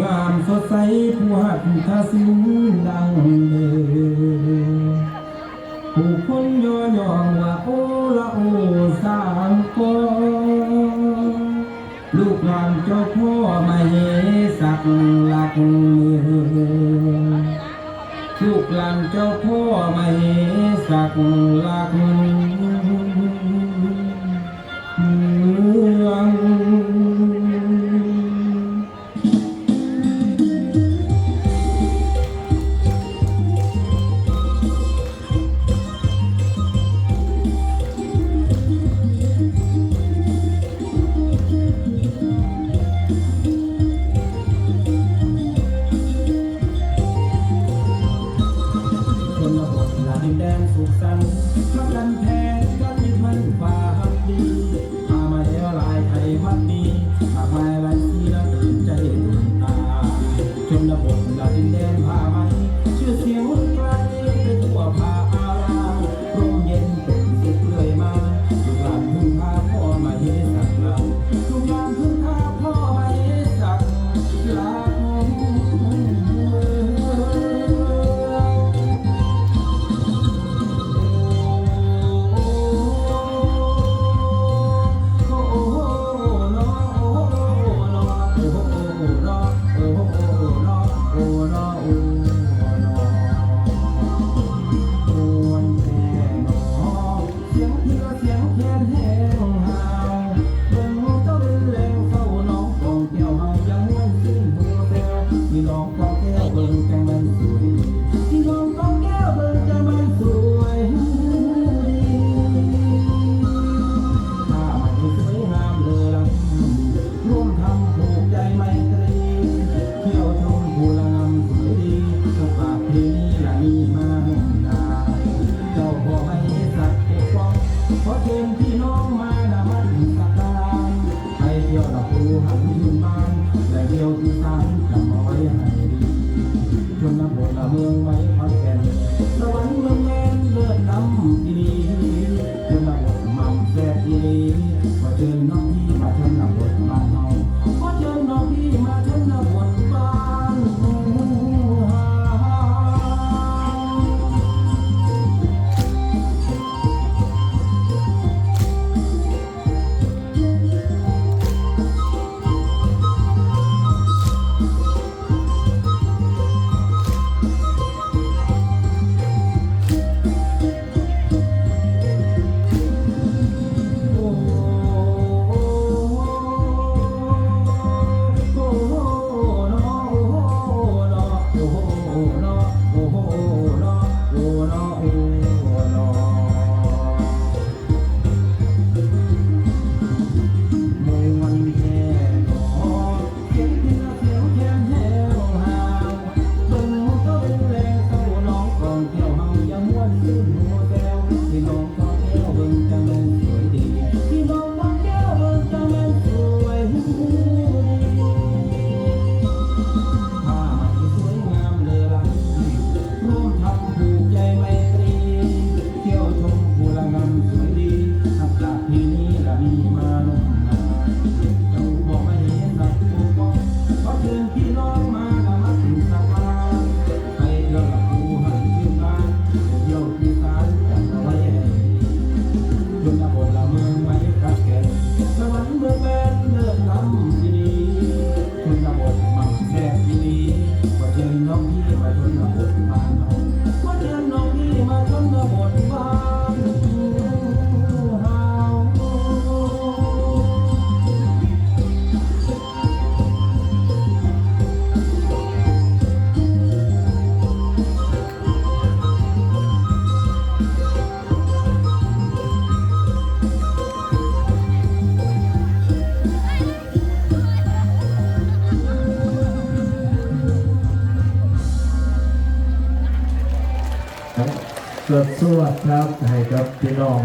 งามสดใสผู้หักทาสิ้งดังเดผู้คนย่อย่องว่าโอละโอสางกอลูกหลานเจ้าพ่อมาเหสักหลักลูกหลานเจ้าพ่อมาเหสักหลัก แดนสุขสันต์พระกันแพงพรทิมันคากดีพามาแล้วลายไทยมัดนี้มาไมายวันที่เราตื่นใจตื่นตาชนบทเราดินแดนพามา เมืองไว้ โอ้โหโอ้โหโอ้โหโอ้โหโอ้โหโอ้โห สวดสวดครับให้กับพี่น้อง